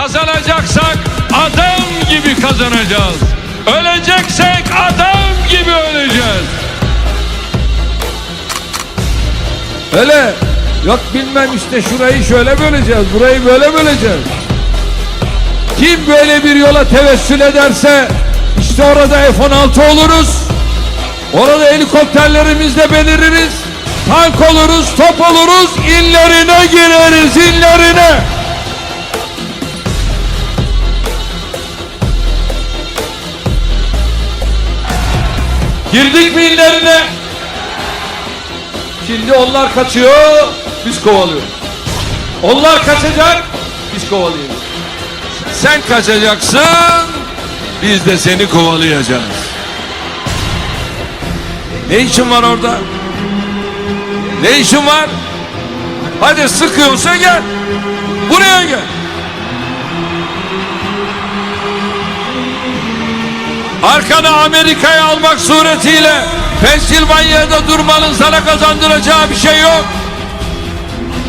Kazanacaksak adam gibi kazanacağız. Öleceksek adam gibi öleceğiz. Öyle yok bilmem işte şurayı şöyle böleceğiz, burayı böyle böleceğiz. Kim böyle bir yola tevessül ederse işte orada F-16 oluruz. Orada helikopterlerimizle beliririz. Tank oluruz, top oluruz, inlerine gireriz, inlerine. Girdik mi inlerine? Şimdi onlar kaçıyor, biz kovalıyoruz. Onlar kaçacak, biz kovalıyoruz. Sen kaçacaksın, biz de seni kovalayacağız. Ne işin var orada? Ne işin var? Hadi sıkıyorsa gel. Buraya gel. Arkana Amerika'yı almak suretiyle Pensilvanya'da durmanın sana kazandıracağı bir şey yok.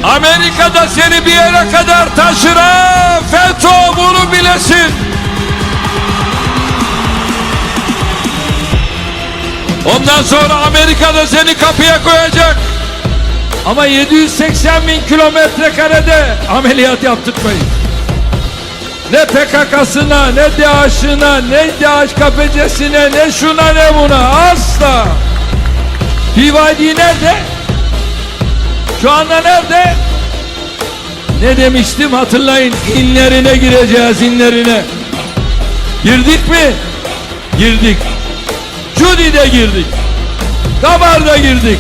Amerika'da seni bir yere kadar taşır ha. FETÖ bunu bilesin. Ondan sonra Amerika'da seni kapıya koyacak. Ama 780 bin kilometre karede ameliyat yaptırmayın. Ne PKK'sına, ne DAEŞ'ına, ne DAEŞ KPC'sine, ne şuna ne buna asla. PYD nerede? Şu anda nerede? Ne demiştim hatırlayın inlerine gireceğiz inlerine. Girdik mi? Girdik. Cudi'de girdik. Kabar'da girdik.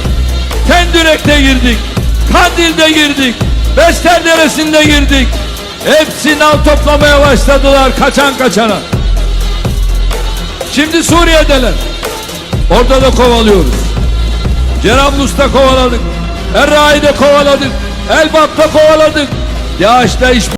Kendürek'te girdik. Kandil'de girdik. Bester Deresi'nde girdik. Hepsi nal toplamaya başladılar kaçan kaçana. Şimdi Suriye'deler. Orada da kovalıyoruz. Cerablus'ta kovaladık. Errai'de kovaladık. Elbap'ta kovaladık. Yağışta iş